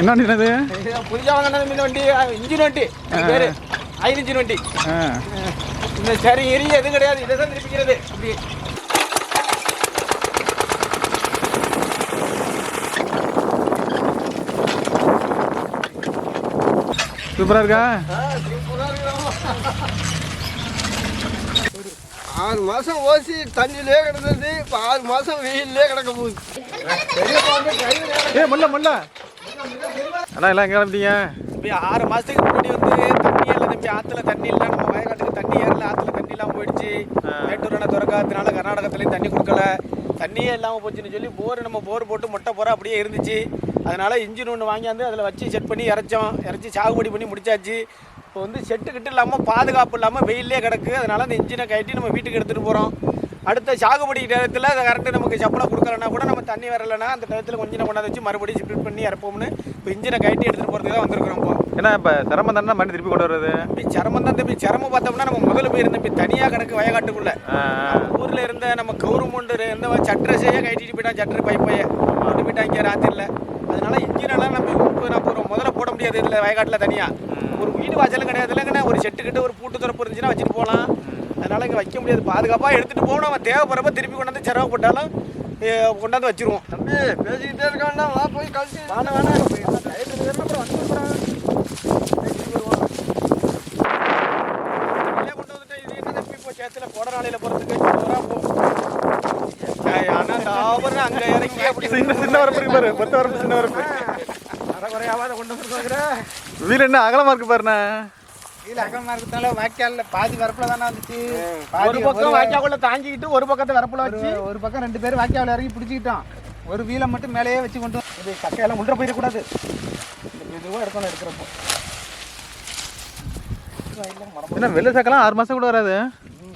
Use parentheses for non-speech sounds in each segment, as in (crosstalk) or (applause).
என்ன வண்டி புதுசாக வாங்கினது இந்த வண்டி இன்ஜின் வண்டி. அது பேரு ஐந்து இன்ஜின் வண்டி இந்த சரி எரி எதுவும் கிடையாது. இதை தான் திருப்பிக்கிறது. அப்படி சூப்பராக இருக்கா? ஆறு மாசம் ஓசி தண்ணியிலே கிடந்தது. இப்போ ஆறு மாசம் வெயிலே கிடக்க போகுது. ஏ முல்ல முல்ல. அண்ணா எல்லாம் எங்கே கிளம்பிட்டீங்க? தம்பி ஆறு மாசத்துக்கு முன்னாடி வந்து தண்ணி இல்லை தம்பி ஆத்துல தண்ணி இல்லை. நம்ம வயக்காட்டுக்கு தண்ணி ஏறல ஆத்துல தண்ணி இல்லாமல் போயிடுச்சு. மேட்டூர் அணை திறக்காதனால கர்நாடகத்துலேயும் தண்ணி கொடுக்கல. தண்ணியே இல்லாமல் போச்சுன்னு சொல்லி போர் நம்ம போர் போட்டு மொட்டை போற அப்படியே இருந்துச்சு. அதனால இன்ஜின் ஒன்று வாங்கியாந்து அதில் வச்சு செட் பண்ணி இறச்சோம். இறச்சி சாகுபடி பண்ணி முடிச்சாச்சு. இப்போ வந்து செட்டு கிட்ட இல்லாமல் பாதுகாப்பு இல்லாமல் வெயிலே கிடக்கு. அதனால அந்த இன்ஜினை கட்டி நம்ம வீட்டுக்கு எடுத்துகிட்டு போகிறோம் அடுத்த சாகுபடி நேரத்தில் அதை கரெக்டாக நமக்கு சப்பளை கொடுக்கலனா கூட நம்ம தண்ணி வரலைன்னா அந்த டயத்தில் கொஞ்சம் கொண்டாந்து வச்சு மறுபடியும் ஸ்பிரிட் பண்ணி இறப்போம்னு இப்போ இன்ஜினை கட்டி எடுத்துகிட்டு போகிறதுக்கு தான் வந்திருக்கிறோம் இப்போ. ஏன்னா இப்போ சிரமம் தானே மண்ணி திருப்பி கொண்டு வர்றது? தம்பி சிரமம் தான் தம்பி. சிரமம் பார்த்தோம்னா நம்ம முதல்ல போய் இருந்த தனியாக கிடக்கு வயக்காட்டுக்குள்ள. ஊரில் இருந்த நம்ம கவுர்மெண்ட் இருந்த சட்ரஸையே கட்டிட்டு போயிட்டான் சட்ரு பைப்பையே கொண்டு போயிட்டாங்க ராத்திரியில் அதனால இன்ஜினெல்லாம் நம்ம இப்போ ஒரு முதல்ல போட முடியாது இதில் வயக்காட்டில் தனியாக ஒரு வீடு வாசலும் கிடையாது. இல்லைங்கண்ணா ஒரு செட்டு கிட்ட ஒரு பூட்டு திறப்பு இருந்துச்சுன்னா வச்சுட்டு போகலாம். அதனால இங்கே வைக்க முடியாது. பாதுகாப்பாக எடுத்துகிட்டு போகணும். நம்ம தேவைப்படுறப்ப திருப்பி கொண்டாந்து சிரமப்பட்டாலும் கொண்டாந்து வச்சிருவோம். தம்பி பேசிக்கிட்டே இருக்காண்டா வா போய் கழிச்சு. வேணாம் வேணாம் அப்புறம் வந்து கொண்டு வந்துட்டேன். இது என்ன தம்பி இப்போ சேத்துல கொடநாளையில போறதுக்கு இவ்வளவு தூரம் போ- ஏய், ஆனா தாவரம் அங்க இறங்கி அப்படி சின்ன சின்ன வரப்பு இருக்கு பாரு. பத்து வரப்பு சின்ன வரப்பு. அரைகுறையாவா அதை கொண்டு வந்துருக்காங்க வீடு என்ன அகலமாக இருக்கு பாருண்ணா. கீழே அகலமா இருக்கிறதுனால வாய்க்கால்ல பாதி வரப்புல தானே வந்துச்சு. ஒரு பக்கம் வாய்க்காக்குள்ள தாங்கிக்கிட்டு ஒரு பக்கத்தை வரப்புல வச்சு ஒரு- பக்கம் ரெண்டு பேரும் வாய்க்காவில் இறங்கி பிடிச்சிக்கிட்டோம் ஒரு வீலை மட்டும் மேலேயே வச்சு கொண்டு வந்து- இது கக்கையெல்லாம் முன்ற போயிடக்கூடாது. மெதுவாக எடுக்கணும் எடுக்கிறப்போ. என்ன வெள்ளை சக்கெல்லாம் ஆறு மாதம் கூட வராது?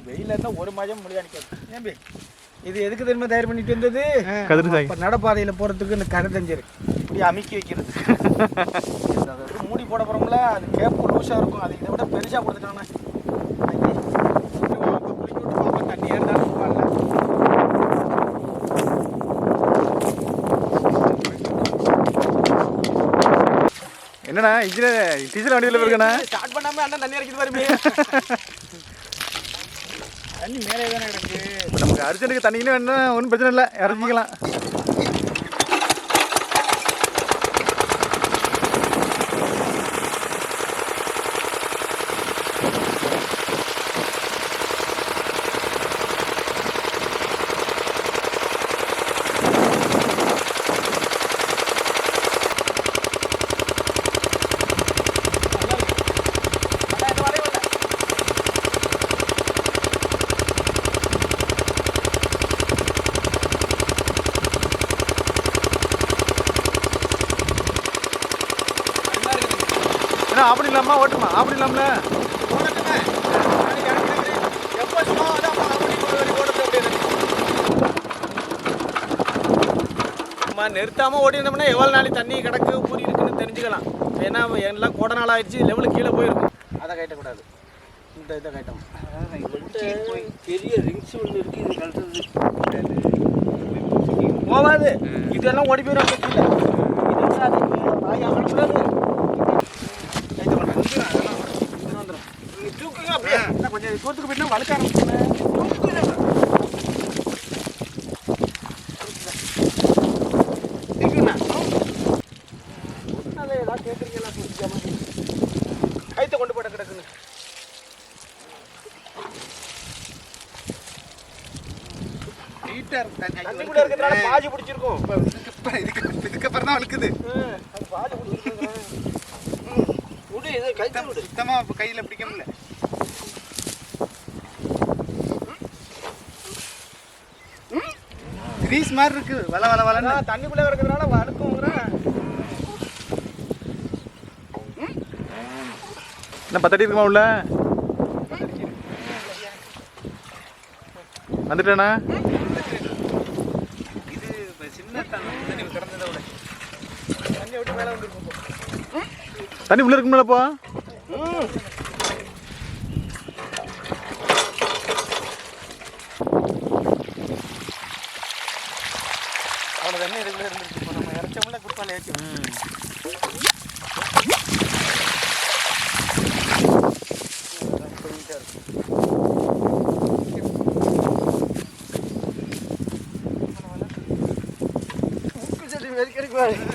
வெயில இருந்தா ஒரு மாதம் முடியா நிற்காது ஏம்பி இது எதுக்கு தெரியுமா தயார் பண்ணிட்டு வந்தது? கதிர் நடப்பாதையில் போகிறதுக்கு இந்த கரை தஞ்சரு இப்படி அமுக்கி வைக்கிறது. (laughs) மூடி போட போகிறோம்ல அது கேப்பு லூஸாக இருக்கும். அது இதை விட பெருசாக கொடுத்துட்டானே குளிக்க விட்டு பார்ப்போம் தண்ணி ஏறினாலும் என்னண்ணா இன்ஜினியர் டீசல் வண்டியில் இருக்கண்ணா ஸ்டார்ட் பண்ணாம அண்ணன் தண்ணி இறக்கிட்டு பாருமே தண்ணி மேலே தானே கிடக்கு. நமக்கு அர்ஜென்ட்டுக்கு தண்ணிக்குன்னு வேணா ஒன்றும் பிரச்சனை இல்லை. இறங்கிக்கலாம் ஏன்னா அப்படி இல்லாமல் ஓட்டுமா? அப்படி இல்லாமல நம்ம நிறுத்தாம ஓடி இருந்தோம்னா எவ்வளோ நாளைக்கு தண்ணி கிடக்கு ஊறி இருக்குன்னு தெரிஞ்சுக்கலாம். ஏன்னா எல்லாம் கோட நாள் ஆயிடுச்சு லெவலு கீழே போயிருக்கும். அதை கட்டக்கூடாது இந்த இதை கட்டும் பெரிய ரிங்ஸ் ஒன்று இருக்கு இது கட்டுறது போகாது இதெல்லாம் ஓடி போயிடும் தூக்குங்க அப்படியே கொஞ்சம் தூரத்துக்கு போயிட்டு வழுக்க ஆரம்பிச்சுங்க கைத்தை கொண்டு போட கிடக்குன்னு நீட்டா இருக்கு தண்ணி கூட இருக்கிறதுனால பாஜி பிடிச்சிருக்கும். இப்போ இதுக்கு- இதுக்கு இதுக்கப்புறம் தான் வழுக்குது அது பாஜி பிடிச்சிருக்குங்க விடு இது கைத்தை விடு சுத்தமா இப்ப கையில பிடிக்க முடியல. கிரீஸ் மாதிரி இருக்கு. வள வள அதான் தண்ணிக்குள்ளே இருக்கிறதுனால வழுக்குங்கிறேன் என்ன பத்தடி இருக்குமா உள்ள? வந்துட்டேண்ணா இது இப்ப சின்ன தண்ணி கிடந்ததை விட. தண்ணி விட்டு மேலே வந்துருக்கும். தண்ணி உள்ள இருக்கும்லப்பா அவனை தண்ணி இதுக்குள்ளே இருந்துருச்சு. நம்ம இறச்சோம்ல குடுப்பால ஏற்றி போயிட்டே இருக்கும் Ready?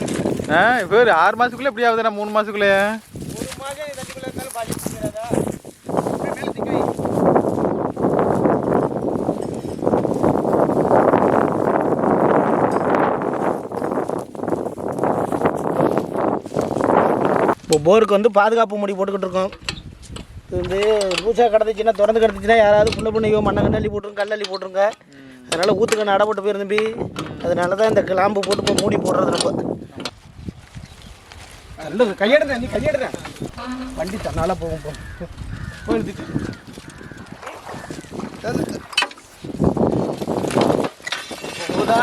ஆ இப்போ ஒரு ஆறு மாதத்துக்குள்ளே எப்படி ஆகுதுண்ணா மூணு மாதத்துக்குள்ளேயே ஒரு மாதம் தண்ணிக்குள்ள இருந்தாலும் பாதி பிடிக்கிறாதா மேலே திங்க வை இப்போ போருக்கு வந்து பாதுகாப்பு முடி போட்டுக்கிட்டு இருக்கோம். இது வந்து பூச்சா கிடந்துச்சுன்னா திறந்து கிடந்துச்சுன்னா யாராவது புண்ணு பண்ணிக்கோ மண்ணை கண்ணள்ளி போட்டுருங்க கல்லள்ளி போட்டுருங்க. அதனால் ஊற்றுக்கண்ணு அடை போட்டு போயிரு தம்பி அதனால தான் இந்த கிளாம்பு போட்டு இப்போ மூடி போடுறது நம்ம. நல்ல கையெடுறேன் நீ கையெடுறேன். வண்டி தன்னால போகும் போ. போய் போகுதா?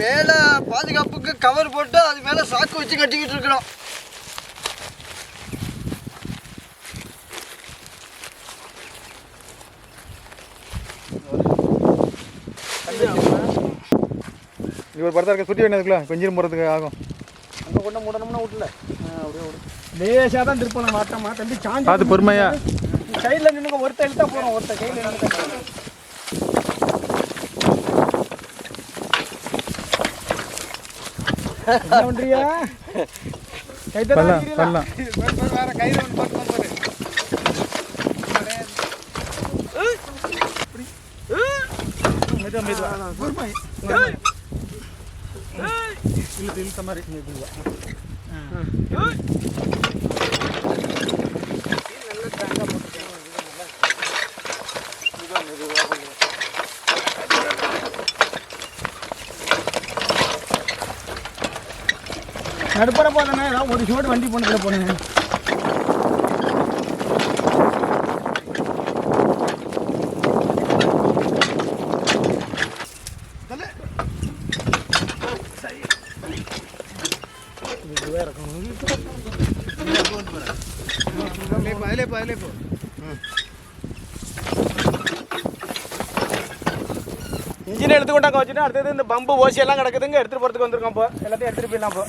மேலே பாதுகாப்புக்கு கவர் போட்டு அது மேலே சாக்கு வச்சு கட்டிக்கிட்டு இருக்கிறோம். இவர் படத்தா இருக்க. சுற்றி வேண்டியதுக்குள்ள கொஞ்சம் போகிறதுக்கு ஆகும். அங்கே கொண்டு மூடணும்னா விட்டுல அப்படியே விடு லேசாக தான் திருப்பணும் மாட்டோமா? தம்பி சாஞ்சி பார்த்து பொறுமையா. சைடில் நின்னுங்க. ஒருத்த இழுத்தா போகிறோம் ஒருத்த கையில் நின்று என்ன பண்றியா? கைத்தடா பண்ணலாம், வேற கையில ஒன்று போட்டு பாரு. மெதுவா, மெதுவா. பொறுமை. பொறுமை. இழுத்து இழுத்த மாதிரி நடுப்புற போதானே ஒரு ஷோடு வண்டி போனதுல போனேன் அதிலே போ அதிலே போ கொண்டாங்க வச்சுட்டு அடுத்தது இந்த பம்பு ஓசி எல்லாம் கிடக்குதுங்க. எடுத்துட்டு போகிறதுக்கு வந்திருக்கோம் இப்போ. எல்லாத்தையும் எடுத்துட்டு போயிடலாம் இப்போ.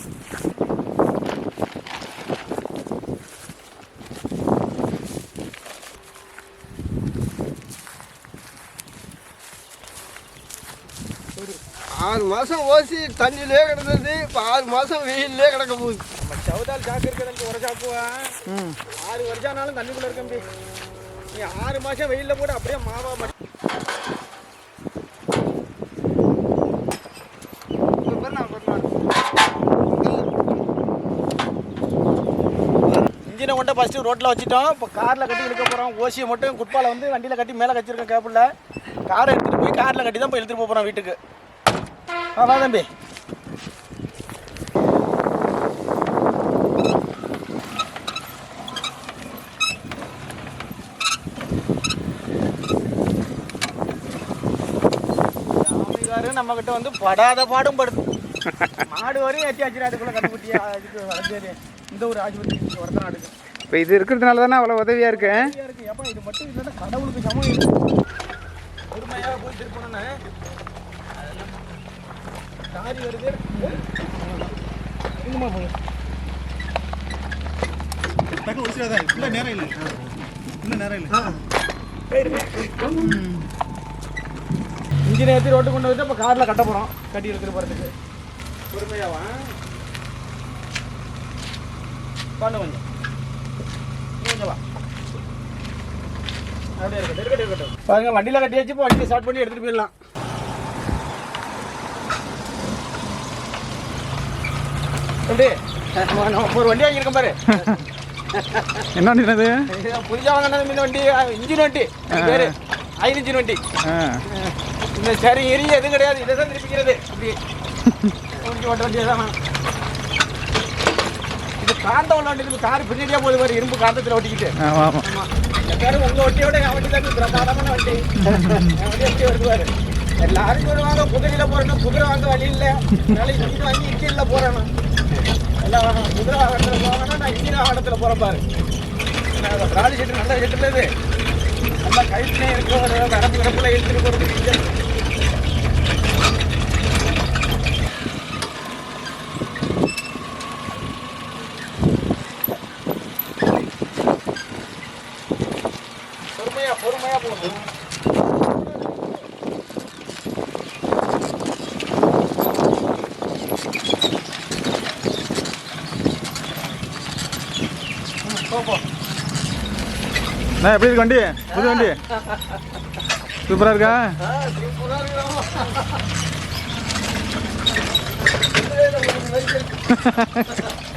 ஆறு மாதம் ஓசி தண்ணியிலே கிடந்தது. இப்போ ஆறு மாதம் வெயிலே கிடக்க போகுது. நம்ம சவுதால் சாக்கு இருக்கிறது ஒரு சாக்குவா ஆறு வருஷம் ஆனாலும் தண்ணிக்குள்ள இருக்க முடியும். நீ ஆறு மாசம் வெயில்ல போட்டு அப்படியே மாவா மடி இன்ஜினை கொண்டு ஃபஸ்ட்டு ரோட்டில் வச்சுட்டோம். இப்போ காரில் கட்டி இழுக்க போகிறோம் ஓசியை மட்டும் குட்பால வந்து வண்டியில் கட்டி மேலே வச்சிருக்கேன் கேபிளில் காரை எடுத்துகிட்டு போய் காரில் கட்டி தான் போய் எடுத்துகிட்டு போக போகிறோம் வீட்டுக்கு. வா வா தம்பி. சாமிகாரு நம்ம கிட்ட வந்து படாத பாடும் படுது (laughs) மாடு வரையும் ஏற்றி ஆச்சு அதுக்குள்ள கட்டுப்பட்டியா அதுக்கு வளர்ச்சி இந்த ஒரு ஆஸ்பத்திரி ஒருத்தர் நாடுக்கு இப்போ இது இருக்கிறதுனால தானே அவ்வளோ உதவியாக இருக்கு? இது மட்டும் இல்லைன்னா கடவுளுக்கு சமம் பொறுமையாக போய் திருப்பணும்னா சாரி வருது இன்னுமா போய் இல்லை நேரம் இல்லை இன்னும் நேரம் இல்லை இன்ஜினை ஏற்றி ரோட்டு கொண்டு வந்து இப்போ காரில் கட்ட போகிறோம் கட்டி எடுத்துட்டு போகிறதுக்கு பொறுமையாவா? பண்ணு கொஞ்சம். நீ கொஞ்சம் வா அப்படியே இருக்கட்டும் இருக்கட்டும் இருக்கட்டும். பாருங்க வண்டியில் கட்டி வச்சு வண்டியை ஸ்டார்ட் பண்ணி எடுத்துகிட்டு போயிடலாம். எப்படி? ஒரு வண்டி வாங்கியிருக்கோம் பாரு. என்ன வண்டினது புதுசாக வாங்கினது மீன் வண்டி? இன்ஜின் வண்டி. அது பேரு ஐந்து இன்ஜின் வண்டி. இந்த சரி எரிய எதுவும் கிடையாது. இதை தான் திருப்பிக்கிறது. அப்படி. வண்டி ஓட்ட வண்டியை தான் இது காந்த உள்ள வண்டி இது கார் பின்னாடியே பாரு இரும்பு காந்தத்தில் ஒட்டிக்கிட்டு. எல்லாரும் உங்கள் வண்டியோட என் வண்டி (laughs) தான் பிரமாதமான வண்டி. வண்டி வருது பாரு எல்லாரும் சொல்லுவாங்க குதிரையில் போகிறேன்னா குதிரை வாங்க வழி இல்லை. அதனால இன்ஜின் வாங்கி இன்ஜினில் போகிறேன் எல்லாம் குதிரை வாகனத்தில் போகணும்னா நான் இன்ஜின் வாகனத்தில் போகிறேன் பாரு. செட்டு நல்ல செட்டில் இது. நல்லா கைட்டினே இருக்க ஒரு வரப்பு வரப்புல எடுத்துட்டு இன்ஜின் பொறுமையா பொறுமையா போகணும் நான் எப்படி இருக்கு வண்டி? புது வண்டி? சூப்பராக இருக்கா? ஆ (laughs)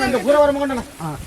அந்த கூற வர